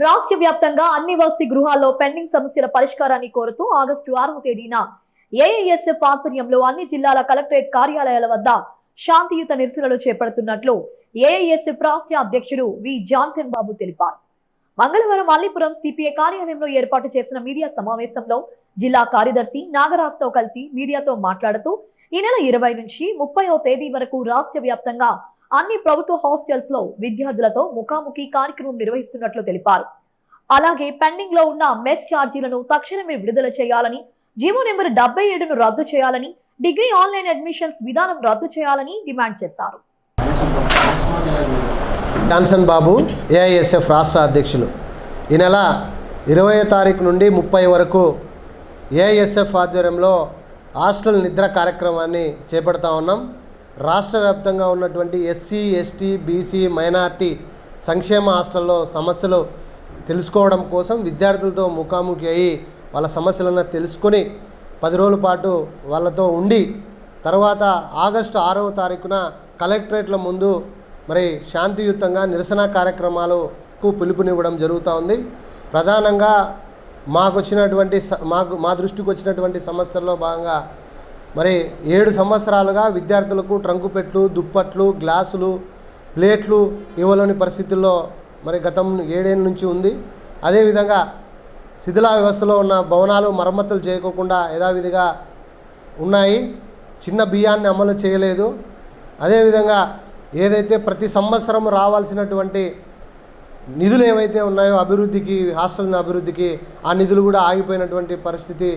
రాష్ట్ర వ్యాప్తంగా అన్ని వసతి గృహాల్లో పెండింగ్ సమస్యల పరిష్కారాన్ని కోరుతూ ఆగస్టు ఆరవ తేదీన ఏఐఎస్ఎఫ్ ఆధ్వర్యంలో అన్ని జిల్లాల కలెక్టరేట్ కార్యాలయాల వద్ద శాంతియుత నిరసనలు చేపడుతున్నట్లు ఏఐఎస్ఎఫ్ రాష్ట్ర అధ్యక్షుడు వి జాన్సన్ బాబు తెలిపారు. మంగళవారం అల్లిపురం సిపిఐ కార్యాలయంలో ఏర్పాటు చేసిన మీడియా సమావేశంలో జిల్లా కార్యదర్శి నాగరాజ్తో కలిసి మీడియాతో మాట్లాడుతూ ఈ నెల ఇరవై నుంచి ముప్పైవ తేదీ వరకు రాష్ట్ర వ్యాప్తంగా అన్ని ప్రభుత్వ హాస్టల్స్లో విద్యార్థులతో ముఖాముఖి కార్యక్రమం నిర్వహిస్తున్నట్లు తెలిపారు. అలాగే పెండింగ్లో ఉన్న మెస్ ఛార్జీలను తక్షణమే విడుదల చేయాలని జీవో నెంబర్ డెబ్బై ఏడును రద్దు చేయాలని డిగ్రీ ఆన్లైన్ అడ్మిషన్స్ విధానం రద్దు చేయాలని డిమాండ్ చేశారు. జాన్సన్ బాబు ఏఐఎస్ఎఫ్ రాష్ట్ర అధ్యక్షులు. ఈ నెల ఇరవై తారీఖు నుండి ముప్పై వరకు ఏఐఎస్ఎఫ్ ఆధ్వర్యంలో హాస్టల్ నిద్ర కార్యక్రమాన్ని చేపడతా ఉన్నాం. రాష్ట్ర వ్యాప్తంగా ఉన్నటువంటి ఎస్సీ ఎస్టీ బీసీ మైనార్టీ సంక్షేమ హాస్టల్లో సమస్యలు తెలుసుకోవడం కోసం విద్యార్థులతో ముఖాముఖి అయ్యి వాళ్ళ సమస్యలను తెలుసుకొని పది రోజుల పాటు వాళ్ళతో ఉండి తర్వాత ఆగస్టు ఆరవ తారీఖున కలెక్టరేట్ల ముందు మరి శాంతియుతంగా నిరసన కార్యక్రమాలకు పిలుపునివ్వడం జరుగుతూ ఉంది. ప్రధానంగా మాకు వచ్చినటువంటి స- మాకు మా దృష్టికి వచ్చినటువంటి సమస్యల్లో భాగంగా మరి ఏడు సంవత్సరాలుగా విద్యార్థులకు ట్రంకుపెట్లు దుప్పట్లు గ్లాసులు ప్లేట్లు ఇవ్వలేని పరిస్థితుల్లో మరి గతం ఏడేళ్ళ నుంచి ఉంది. అదేవిధంగా శిథిలా వ్యవస్థలో ఉన్న భవనాలు మరమ్మతులు చేయకోకుండా యథావిధిగా ఉన్నాయి. చిన్న బియ్యాన్ని అమలు చేయలేదు. అదేవిధంగా ఏదైతే ప్రతి సంవత్సరం రావాల్సినటువంటి నిధులు ఏవైతే ఉన్నాయో అభివృద్ధికి హాస్టల్ అభివృద్ధికి ఆ నిధులు కూడా ఆగిపోయినటువంటి పరిస్థితి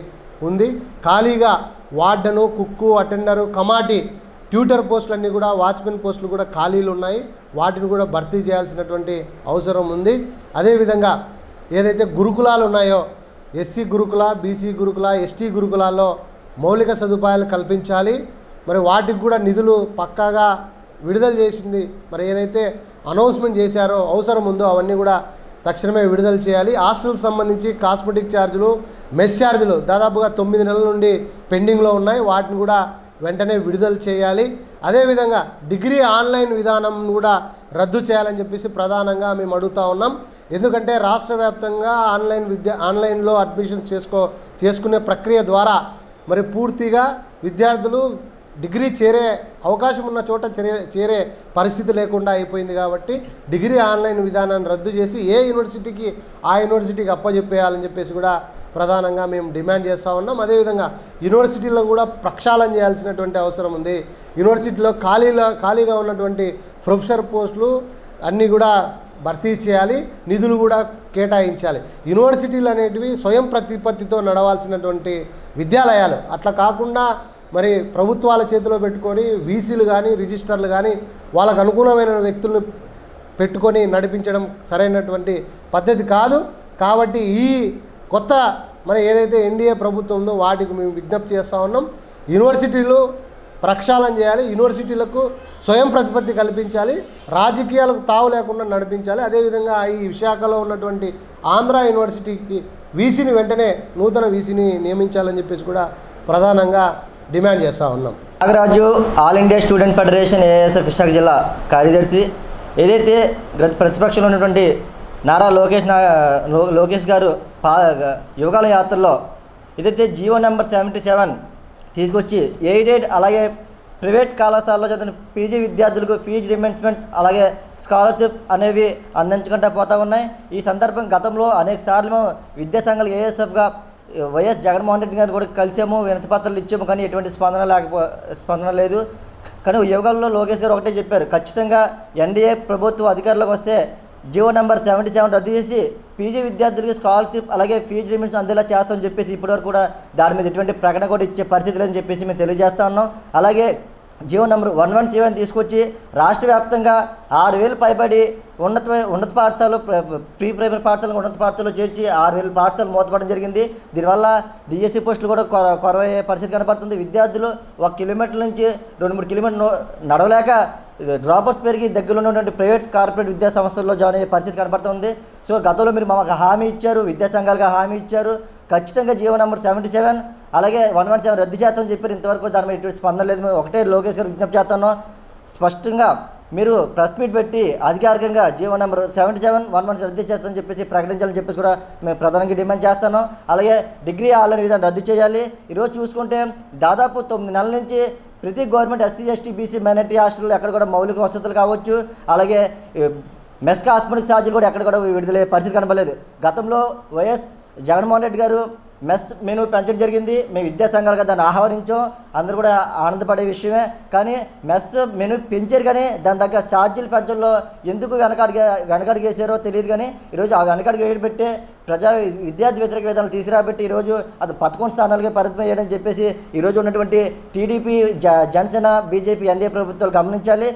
ఉంది. ఖాళీగా వార్డను కుక్కు అటెండరు కమాటి ట్యూటర్ పోస్టులన్నీ కూడా వాచ్మెన్ పోస్టులు కూడా ఖాళీలు ఉన్నాయి. వాటిని కూడా భర్తీ చేయాల్సినటువంటి అవసరం ఉంది. అదేవిధంగా ఏదైతే గురుకులాలు ఉన్నాయో ఎస్సీ గురుకుల బీసీ గురుకుల ఎస్టీ గురుకులాల్లో మౌలిక సదుపాయాలు కల్పించాలి. మరి వాటికి కూడా నిధులు పక్కాగా విడుదల చేసింది. మరి ఏదైతే అనౌన్స్మెంట్ చేశారో అవసరం ఉందో అవన్నీ కూడా తక్షణమే విడుదల చేయాలి. హాస్టల్ సంబంధించి కాస్మెటిక్ ఛార్జీలు మెస్ ఛార్జీలు దాదాపుగా తొమ్మిది నెలల నుండి పెండింగ్లో ఉన్నాయి. వాటిని కూడా వెంటనే విడుదల చేయాలి. అదేవిధంగా డిగ్రీ ఆన్లైన్ విధానం కూడా రద్దు చేయాలని చెప్పేసి ప్రధానంగా మేము అడుగుతా ఉన్నాం. ఎందుకంటే రాష్ట్ర వ్యాప్తంగా ఆన్లైన్ విద్య ఆన్లైన్లో అడ్మిషన్ చేసుకో చేసుకునే ప్రక్రియ ద్వారా మరి పూర్తిగా విద్యార్థులు డిగ్రీ చేరే అవకాశం ఉన్న చోట చేరే చేరే పరిస్థితి లేకుండా అయిపోయింది కాబట్టి డిగ్రీ ఆన్లైన్ విధానాన్ని రద్దు చేసి ఏ యూనివర్సిటీకి ఆ యూనివర్సిటీకి అప్పచెప్పేయాలని చెప్పేసి కూడా ప్రధానంగా మేము డిమాండ్ చేస్తూ ఉన్నాం. అదేవిధంగా యూనివర్సిటీలో కూడా ప్రక్షాళన చేయాల్సినటువంటి అవసరం ఉంది. యూనివర్సిటీలో ఖాళీలో ఖాళీగా ఉన్నటువంటి ప్రొఫెసర్ పోస్టులు అన్నీ కూడా భర్తీ చేయాలి నిధులు కూడా కేటాయించాలి. యూనివర్సిటీలు అనేటివి స్వయం ప్రతిపత్తితో నడవాల్సినటువంటి విద్యాలయాలు. అట్లా కాకుండా మరి ప్రభుత్వాల చేతిలో పెట్టుకొని వీసీలు కానీ రిజిస్టర్లు కానీ వాళ్ళకు అనుకూలమైన వ్యక్తులను పెట్టుకొని నడిపించడం సరైనటువంటి పద్ధతి కాదు. కాబట్టి ఈ కొత్త మరి ఏదైతే ఎన్డీఏ ప్రభుత్వం ఉందో వాటికి మేము విజ్ఞప్తి చేస్తూ ఉన్నాం. యూనివర్సిటీలు ప్రక్షాళన చేయాలి. యూనివర్సిటీలకు స్వయం ప్రతిపత్తి కల్పించాలి. రాజకీయాలకు తావు లేకుండా నడిపించాలి. అదేవిధంగా ఈ విశాఖలో ఉన్నటువంటి ఆంధ్ర యూనివర్సిటీకి వీసీని వెంటనే నూతన వీసీని నియమించాలని చెప్పేసి కూడా ప్రధానంగా డిమాండ్ చేస్తూ ఉన్నాం. Nagaraju all India student federation ASF Visakha జిల్లా కార్యదర్శి. ఏదైతే ప్రతిపక్షంలో ఉన్నటువంటి నారా లోకేష్ నా లోకేష్ గారు పా యువకాల యాత్రలో ఏదైతే జియో నెంబర్ సెవెంటీ సెవెన్ తీసుకొచ్చి ఎయిడెడ్ అలాగే ప్రైవేట్ కళాశాలలో చదివిన పీజీ విద్యార్థులకు ఫీజు రిమెంట్మెంట్ అలాగే స్కాలర్షిప్ అనేవి అందించకుండా పోతా ఉన్నాయి. ఈ సందర్భం గతంలో అనేక సార్లు విద్యాసంఘాలు ఏఎస్ఎఫ్గా వైఎస్ జగన్మోహన్ రెడ్డి గారు కూడా కలిసాము వినతి పత్రాలు ఇచ్చాము కానీ ఎటువంటి స్పందన లేకపో స్పందన లేదు. కానీ యువగాల్లో లోకేష్ గారు ఒకటే చెప్పారు ఖచ్చితంగా ఎన్డీఏ ప్రభుత్వం అధికారంలోకి వస్తే జియో నెంబర్ సెవెంటీ సెవెన్ రద్దు చేసి పీజీ విద్యార్థులకి స్కాలర్షిప్ అలాగే ఫీజు లిమిట్స్ అందేలా చేస్తామని చెప్పేసి ఇప్పటివరకు కూడా దాని మీద ఎటువంటి ప్రకటన కూడా ఇచ్చే పరిస్థితి లేదని చెప్పేసి మేము తెలియజేస్తా ఉన్నాం. అలాగే GO number one one seven తీసుకొచ్చి రాష్ట్ర వ్యాప్తంగా ఆరు వేలు పైబడి ఉన్నత ఉన్నత పాఠశాలలో ప్రీ ప్రైమరీ పాఠశాల ఉన్నత పాఠశాలలో చేర్చి ఆరు వేల పాఠశాలలు మూతపడడం జరిగింది. దీనివల్ల డిఎస్సి పోస్టులు కూడా కొర కొరవయ్యే పరిస్థితి కనపడుతుంది. విద్యార్థులు ఒక కిలోమీటర్ నుంచి రెండు మూడు కిలోమీటర్లు నడవలేక డ్రాపర్స్ పెరిగి దగ్గరలో ఉన్నటువంటి ప్రైవేట్ కార్పొరేట్ విద్యా సంస్థల్లో జాయిన్ అయ్యే పరిస్థితి కనపడుతుంది. సో గతంలో మీరు మాకు హామీ ఇచ్చారు విద్యా సంఘాలుగా హామీ ఇచ్చారు. ఖచ్చితంగా జీవో నెంబర్ సెవెంటీ సెవెన్ అలాగే వన్ వన్ సెవెన్ రద్దు చేస్తామని చెప్పారు. ఇంతవరకు దాని మీద ఎటువంటి స్పందన లేదు. మేము ఒకటే లోకేష్ గారు విజ్ఞప్తి చేస్తున్నాం. స్పష్టంగా మీరు ప్రెస్ మీట్ పెట్టి అధికారికంగా GO number seventy seven one one రద్దు చేస్తామని చెప్పేసి ప్రకటించాలని చెప్పేసి కూడా మేము ప్రధానంగా డిమాండ్ చేస్తాను. అలాగే డిగ్రీ ఆన్లైన్ విధానం రద్దు చేయాలి. ఈరోజు చూసుకుంటే దాదాపు తొమ్మిది నెలల నుంచి ప్రతి government SC ST BC minority హాస్టల్లో ఎక్కడ కూడా మౌలిక వసతులు కావచ్చు. అలాగే మెస్కా హాస్పిటల్ ఛార్జీలు కూడా ఎక్కడ కూడా విడుదలయ్యే పరిస్థితి కనబడలేదు. గతంలో వైఎస్ జగన్మోహన్ రెడ్డి గారు మెస్ మెను పెంచడం జరిగింది. మేము విద్యా సంఘాలుగా దాన్ని ఆహ్వానించాం. అందరూ కూడా ఆనందపడే విషయమే. కానీ మెస్ మెను పెంచారు కానీ దాని తగ్గ ఛార్జీలు పెంచడంలో ఎందుకు వెనకాడికి వెనకాడికి తెలియదు కానీ ఈరోజు ఆ వెనకాడికి వేయబెట్టి ప్రజా విద్యార్థి వ్యతిరేక విధానాలు తీసుకురాబట్టి ఈరోజు అది పదకొండు స్థానాలుగా పరిమితం చేయడం చెప్పేసి ఈరోజు ఉన్నటువంటి టీడీపీ జ జనసేన బీజేపీ ఎన్డీఏ ప్రభుత్వాలు గమనించాలి.